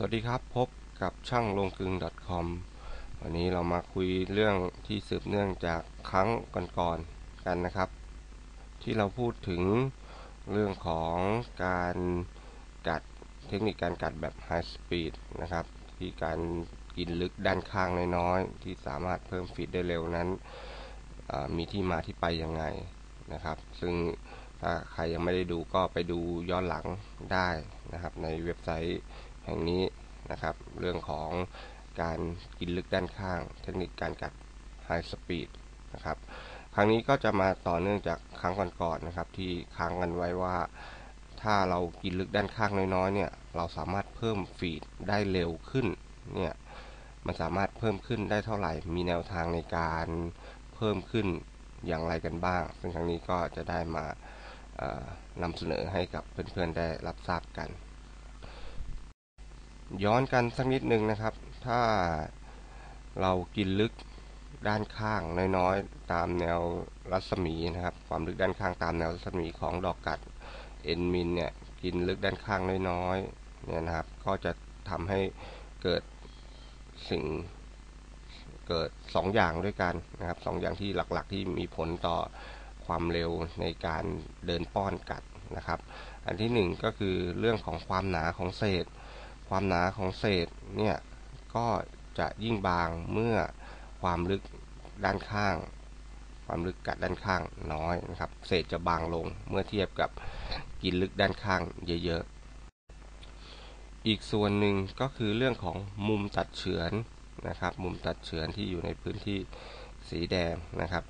สวัสดีครับพบกับช่างลงกึง .com วันนี้เรามาคุยเรื่องที่สืบเนื่องจากครั้งก่อนๆกันนะครับ ที่เราพูดถึงเรื่องของการกัดเทคนิคการกัดแบบ High Speed นะครับ ที่การกินลึกด้านข้างน้อยๆที่สามารถเพิ่มฟีดได้เร็วนั้นมีที่มาที่ไปยังไงนะครับ ซึ่งถ้าใครยังไม่ได้ดูก็ไปดูย้อนหลังได้นะครับ ในเว็บไซต์ แห่งนี้นะครับ เรื่องของการกินลึกด้านข้าง เทคนิคการกัด High Speed นะครับ ครั้งนี้ก็จะมาต่อเนื่องจากครั้งก่อนๆนนะครับ ที่ค้างกันไว้ว่า ถ้าเรากินลึกด้านข้างน้อยๆเนี่ยเราสามารถเพิ่มฟีดได้เร็วขึ้นเนี่ยมันสามารถเพิ่มขึ้นได้เท่าไหร่ มีแนวทางในการเพิ่มขึ้นอย่างไรกันบ้าง ซึ่งครั้งนี้ก็จะได้มานำเสนอให้กับเพื่อนๆได้รับทราบกัน ย้อนกันสักนิดหนึ่งนะครับ ถ้าเรากินลึกด้านข้างน้อยๆ ตามแนวรัศมีนะครับ ความลึกด้านข้างตามแนวรัศมีของดอกกัดเอ็นมินเนี่ยกินลึกด้านข้างน้อยๆเนี่ยนะครับ ก็จะทำให้เกิดสิ่งเกิด 2 อย่างด้วยกันนะครับสอย่างที่หลักๆที่มีผลต่อความเร็วในการเดินป้อนกัดนะครับ อันที่ 1 ก็คือเรื่องของความหนาของเศษ ความหนาของเศษเนี่ยก็จะยิ่งบางเมื่อความลึกด้านข้าง ความลึกกัดด้านข้างน้อยนะครับ เศษจะบางลงเมื่อเทียบกับกินลึกด้านข้างเยอะๆ อีกส่วนหนึ่งก็คือเรื่องของมุมตัดเฉือนนะครับ มุมตัดเฉือนที่อยู่ในพื้นที่สีแดงนะครับ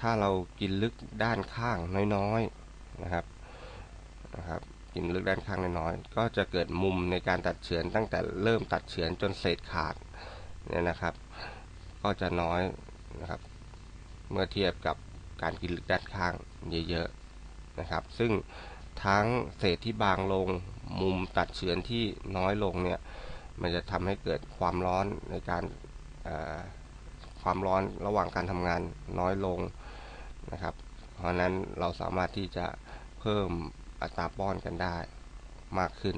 ถ้าเรากินลึกด้านข้างน้อยๆนะครับนะครับ กินลึกด้านข้างน้อยๆก็จะเกิดมุมในการตัดเฉือนตั้งแต่เริ่มตัดเฉือนจนเศษขาดเนี่ยนะครับ ก็จะน้อยนะครับ เมื่อเทียบกับการกินลึกด้านข้างเยอะๆนะครับ ซึ่งทั้งเศษที่บางลงมุมตัดเฉือนที่น้อยลงเนี่ยมันจะทำให้เกิดความร้อนในการความร้อนระหว่างการทำงานน้อยลงนะครับ เพราะนั้นเราสามารถที่จะเพิ่ม อัตราป้อนกันได้มากขึ้น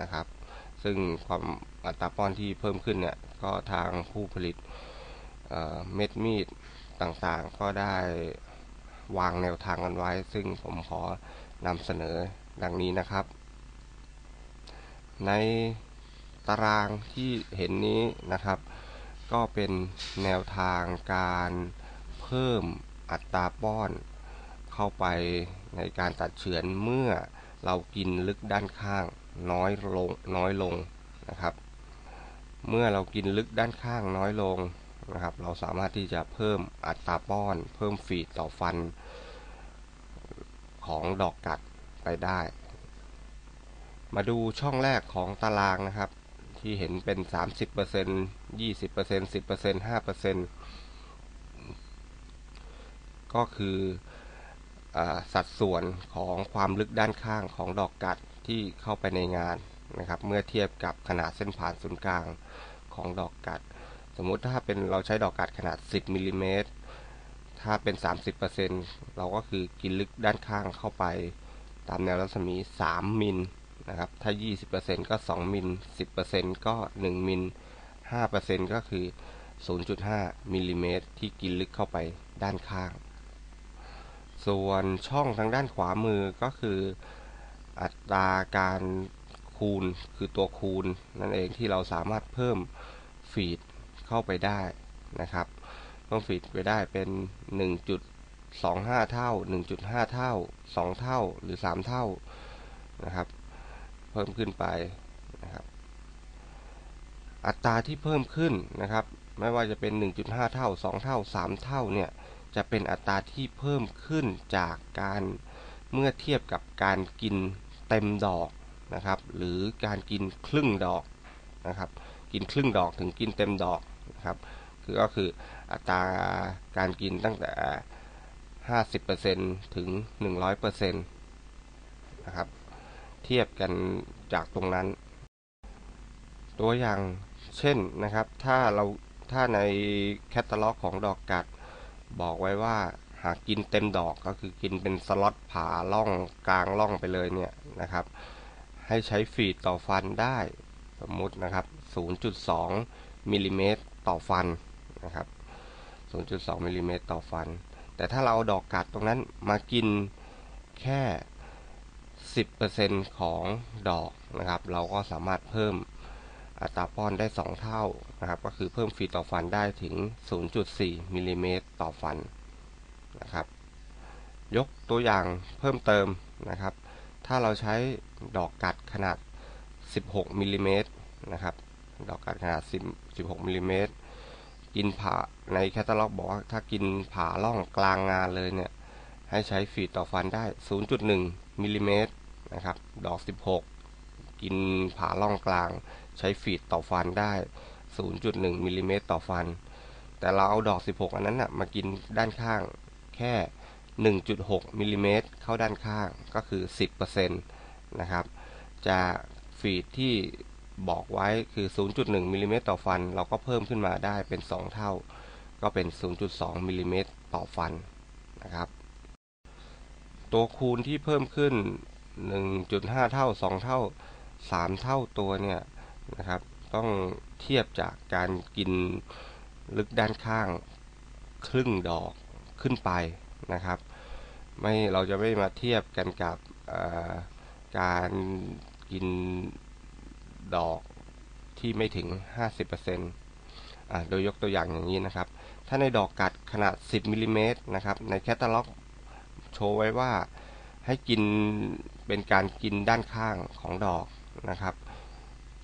นะครับ ซึ่งความอัตราป้อนที่เพิ่มขึ้นเนี่ยก็ทางผู้ผลิตเม็ดมีดต่างๆ ก็ได้วางแนวทางกันไว้ ซึ่งผมขอนำเสนอดังนี้นะครับ ในตารางที่เห็นนี้นะครับ ก็เป็นแนวทางการเพิ่มอัตราป้อน เข้าไปในการตัดเฉือนเมื่อเรากินลึกด้านข้างน้อยลงน้อยลงนะครับ เมื่อเรากินลึกด้านข้างน้อยลงนะครับ เราสามารถที่จะเพิ่มอัตราป้อน เพิ่มฟีดต่อฟัน ของดอกกัดไปได้ มาดูช่องแรกของตารางนะครับ ที่เห็นเป็น 30% 20% 10% 5%ก็คืออ สัดส่วนของความลึกด้านข้างของดอกกัดที่เข้าไปในงานนะครับ เมื่อเทียบกับขนาดเส้นผ่านศูนย์กลางของดอกกัด สมมุติถ้าเป็นเราใช้ดอกกัดขนาด 10มิลิเมตรถ้าเป็น 30%เราก็คือกินลึกด้านข้างเข้าไป ตามแนวรัศมี 3 มิลนะครับ ถ้า 20%ก็ 2 มิล 10%ก็ 1 มิล 5%ก็คือ 0.5มิลิเมตรที่กินลึกเข้าไปด้านข้าง ส่วนช่องทางด้านขวามือก็คืออัตราการคูณคือตัวคูณ นั่นเองที่เราสามารถเพิ่มฟีดเข้าไปได้นะครับเพิ่มฟีดไปได้เป็น 1.25 เท่า 1.5 เท่า 2 เท่าหรือ 3 เท่านะครับ เพิ่มขึ้นไปนะครับอัตราที่เพิ่มขึ้นนะครับ ไม่ว่าจะเป็น 1.5 เท่า 2 เท่า 3 เท่าเนี่ย จะเป็นอัตราที่เพิ่มขึ้นจากการเมื่อเทียบกับการกินเต็มดอกนะครับ หรือการกินครึ่งดอกนะครับ กินครึ่งดอกถึงกินเต็มดอกนะครับ คือก็คืออัตราการกินตั้งแต่ 50%ถึง 100%นะครับ เทียบกันจากตรงนั้น ตัวอย่างเช่นนะครับ ถ้าเราถ้าในแคตตาล็อกของดอกกัด บอกไว้ว่าหากกินเต็มดอกก็คือกินเป็นสล็อตผาล่องกลางล่องไปเลยเนี่ยนะครับ ให้ใช้ฟีดต่อฟันได้สมมุตินะครับ 0.2มิลลิเมตรต่อฟันนะครับ 0.2มิลลิเมตรต่อฟัน แต่ถ้าเราเอาดอกกัดตรงนั้นมากินแค่ 10%ของดอกนะครับ เราก็สามารถเพิ่ม อัตราป้อนได้ 2 เท่านะครับ ก็คือเพิ่มฟีดต่อฟันได้ถึง 0.4มิลลิเมตรต่อฟันนะครับ ยกตัวอย่างเพิ่มเติมนะครับ ถ้าเราใช้ดอกกัดขนาด 16มิลลิเมตรนะครับ ดอกกัดขนาด 16มิลลิเมตรกินผ่าในแคตตาล็อกบอกว่าถ้ากินผ่าล่องกลางงานเลยเนี่ย ให้ใช้ฟีดต่อฟันได้ 0.1มิลลิเมตรนะครับ ดอก 16 กินผ่าล่องกลาง ใช้ฟีดต่อฟันได้ 0.1มิลลิเมตรต่อฟัน แต่เราเอาดอก 16 อันนั้นนะมากินด้านข้างแค่ 1.6มิลลิเมตรเข้าด้านข้างก็คือ 10%นะครับจะฟีดที่บอกไว้คือ 0.1มิลลิเมตรต่อฟัน เราก็เพิ่มขึ้นมาได้เป็น 2 เท่า ก็เป็น 0.2มิลลิเมตรต่อฟันนะครับ ตัวคูณที่เพิ่มขึ้น 1.5 เท่า 2 เท่า 3 เท่าตัวเนี่ย นะครับ ต้องเทียบจากการกินลึกด้านข้างครึ่งดอกขึ้นไปนะครับ ไม่เราจะไม่มาเทียบกันกับการกินดอกที่ไม่ถึง 50%โดยยกตัวอย่างอย่างนี้นะครับ ถ้าในดอกกัดขนาด 10มิลิเมตรนะครับ ในแคตตาล็อกโชว์ไว้ว่าให้กินเป็นการกินด้านข้างของดอกนะครับ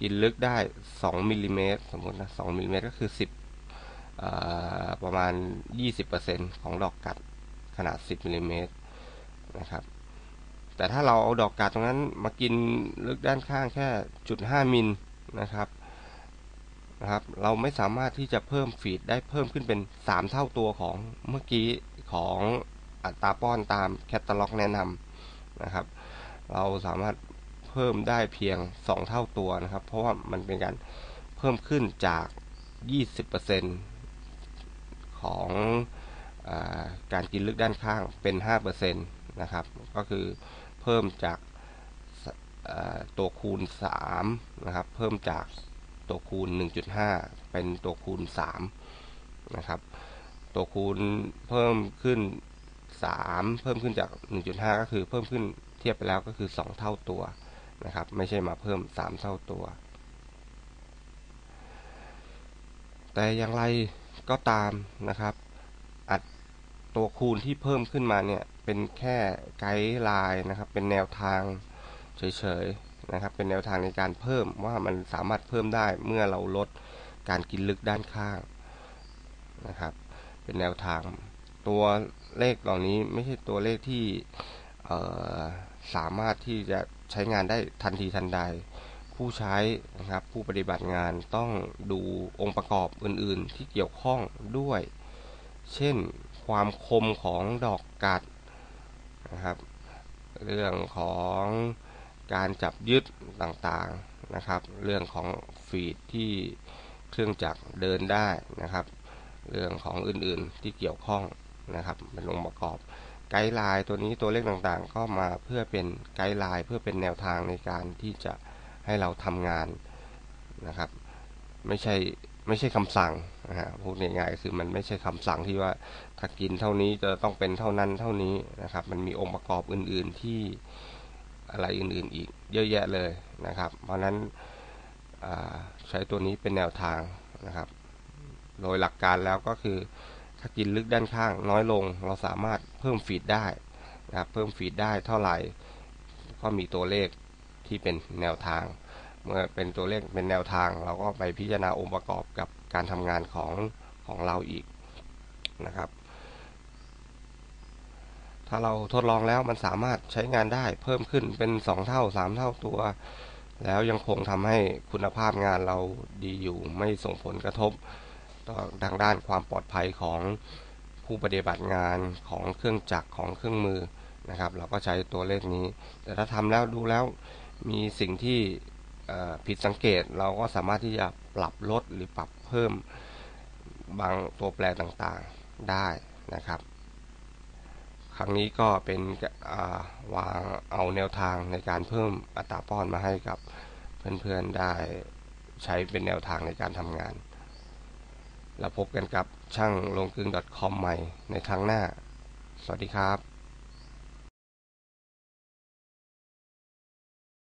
กินลึกได้ 2มิลลิเมตรสมมตินะ2มิลลิเมตรก็คือ 10 ประมาณ 20%ของดอกกัดขนาด 10มิลลิเมตรนะครับ แต่ถ้าเราเอาดอกกาดตรงนั้นมากินลึกด้านข้างแค่จุดห้ามิลนะครับนะครับ เราไม่สามารถที่จะเพิ่มฟีดได้เพิ่มขึ้นเป็นสามเท่าตัวของเมื่อกี้ของอัตราป้อนตามแคตตาล็อกแนะนำนะครับ เราสามารถ เพิ่มได้เพียง 2 เท่าตัวนะครับ เพราะว่ามันเป็นการเพิ่มขึ้นจาก 20%ของอการกินลึกด้านข้างเป็น 5%นะครับ ก็คือเพิ่มจากตัวคูณ 3 นะครับ เพิ่มจากตัวคูณ 1.5 เป็นตัวคูณ 3 นะครับ ตัวคูณเพิ่มขึ้น 3 เพิ่มขึ้นจาก 1.5 ก็คือเพิ่มขึ้นเทียบไปแล้วก็คือ 2 เท่าตัว นะครับ ไม่ใช่มาเพิ่ม 3 เท่าตัว แต่อย่างไรก็ตามนะครับ อัดตัวคูณที่เพิ่มขึ้นมาเนี่ยเป็นแค่ไกด์ไลน์นะครับ เป็นแนวทางเฉยๆนะครับ เป็นแนวทางในการเพิ่มว่ามันสามารถเพิ่มได้เมื่อเราลดการกินลึกด้านข้างนะครับ เป็นแนวทางตัวเลขเหล่านี้ไม่ใช่ตัวเลขที่สามารถที่จะ ใช้งานได้ทันทีทันใด ผู้ใช้นะครับผู้ปฏิบัติงานต้องดูองค์ประกอบอื่นๆ ที่เกี่ยวข้องด้วย เช่นความคมของดอกกัดนะครับ เรื่องของการจับยึดต่างๆนะครับ เรื่องของฟีดที่เครื่องจักรเดินได้นะครับ เรื่องของอื่นๆที่เกี่ยวข้องนะครับเป็นองค์ประกอบ ไกด์ไลน์ตัวนี้ตัวเลขต่างๆ ก็มาเพื่อเป็นไกด์ไลน์เพื่อเป็นแนวทางในการที่จะให้เราทำงานนะครับ ไม่ใช่ไม่ใช่คำสั่งนะฮะพูดง่ายๆคือมันไม่ใช่คำสั่งที่ว่าถ้ากินเท่านี้จะต้องเป็นเท่านั้นเท่านี้นะครับ มันมีองค์ประกอบอื่น ๆที่อะไรอื่นๆอีกเยอะแยะเลยนะครับ เพราะนั้นใช้ตัวนี้เป็นแนวทางนะครับ โดยหลักการแล้วก็คือ ถ้ากินลึกด้านข้างน้อยลง เราสามารถเพิ่มฟีดได้นะครับ เพิ่มฟีดได้เท่าไหร่ ก็มีตัวเลขที่เป็นแนวทาง เมื่อเป็นตัวเลขเป็นแนวทาง เราก็ไปพิจารณาองค์ประกอบกับการทำงานของของเราอีกนะครับ ถ้าเราทดลองแล้วมันสามารถใช้งานได้เพิ่มขึ้นเป็น 2 เท่า 3 เท่าตัว แล้วยังคงทำให้คุณภาพงานเราดีอยู่ไม่ส่งผลกระทบ ทางด้านความปลอดภัยของผู้ปฏิบัติงานของเครื่องจักรของเครื่องมือนะครับ เราก็ใช้ตัวเลขนี้ แต่ถ้าทำแล้วดูแล้วมีสิ่งที่ผิดสังเกตเราก็สามารถที่จะปรับลดหรือปรับเพิ่มบางตัวแปรต่างๆได้นะครับ ครั้งนี้ก็เป็นวางเอาแนวทางในการเพิ่มอัตราป้อนมาให้กับเพื่อนๆได้ใช้เป็นแนวทางในการทำงาน แล้วพบกันกับช่างลงกึง .com ใหม่ในครั้งหน้า สวัสดีครับ